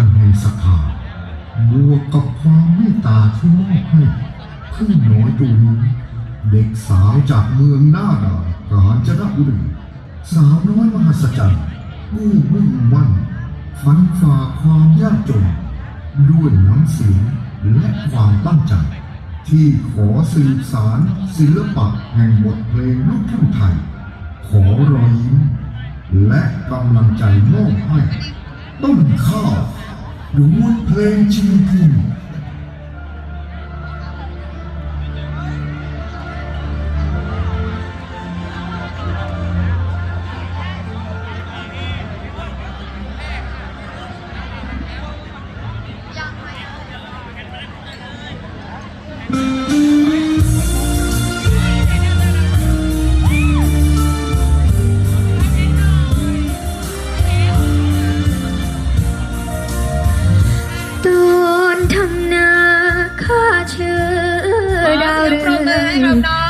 านแห่งศรัทธาบวกกับความเมตตาที่มอบให้เพึ่งน้อยตัวนี้เด็กสาวจากเมืองหน้าด่านกาญจนบุรีสาวน้อยมหัศจรรย์ผู้มุ่งมั่นฟันฝ่าความยากจน ด้วยน้ำเสียงและความตั้งใจ ที่ขอสืบสารศิลปะแห่งบทเพลงลูกทุ่งไทย ขอรอยยิ้ม และกำลังใจมอบให้ต้นข้าว ดวลเ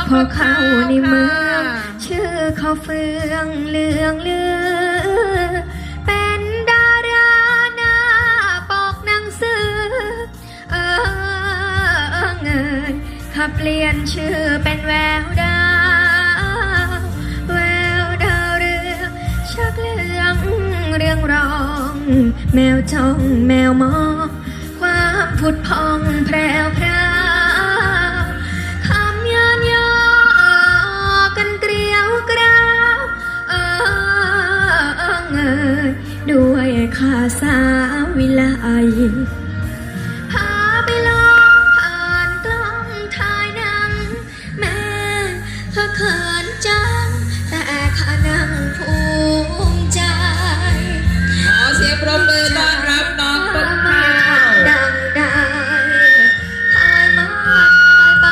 พอเข้าในเมือง ชื่อเขาเฟืองเลืองเลือ เป็นดาราหน้าปอกหนังสือ เออเงินข้าเปลี่ยนชื่อเป็นแววดาว แววดาวเรืองชักเรื่องเรื่องรอง แมวจ้องแมวมอง ความผุดพองแพรวพรา สาววิไลพาไปลองผ่านกล้องถ่ายหนัง แม่ข้าเขินจัง แต่ข้านั่งภูมิใจ ขอเสียงปรบมือต้อนรับน้องต้นข้าวดังได้ถ่ายมาถ่ายไป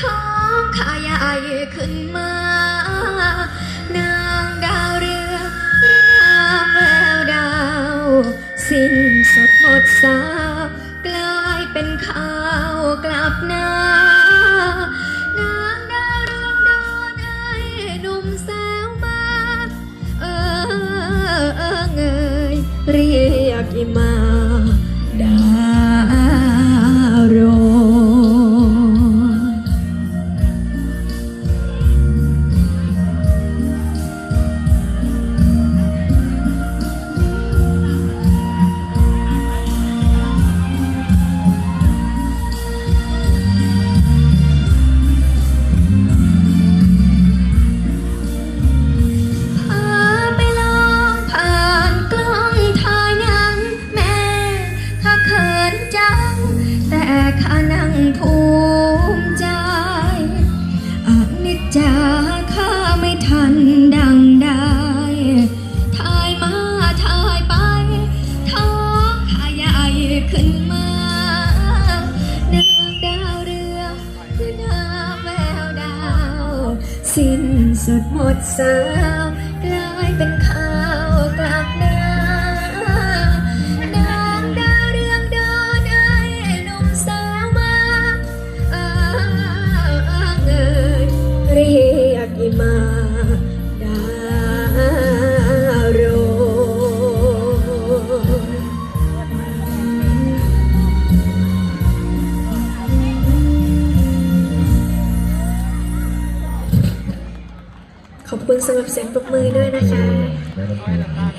ท้องขาใหญ่ขึ้นมา สิ้นสดหมดสาวกลายเป็นข้าวกลับหน้านางดาวเรืองโดนไอ้หนุ่มสาวมา เออเออเงยเรียกอีมา สิ้นสุดหมดสาว ขอบคุณสำหรับเสียงปรบมือด้วยนะคะ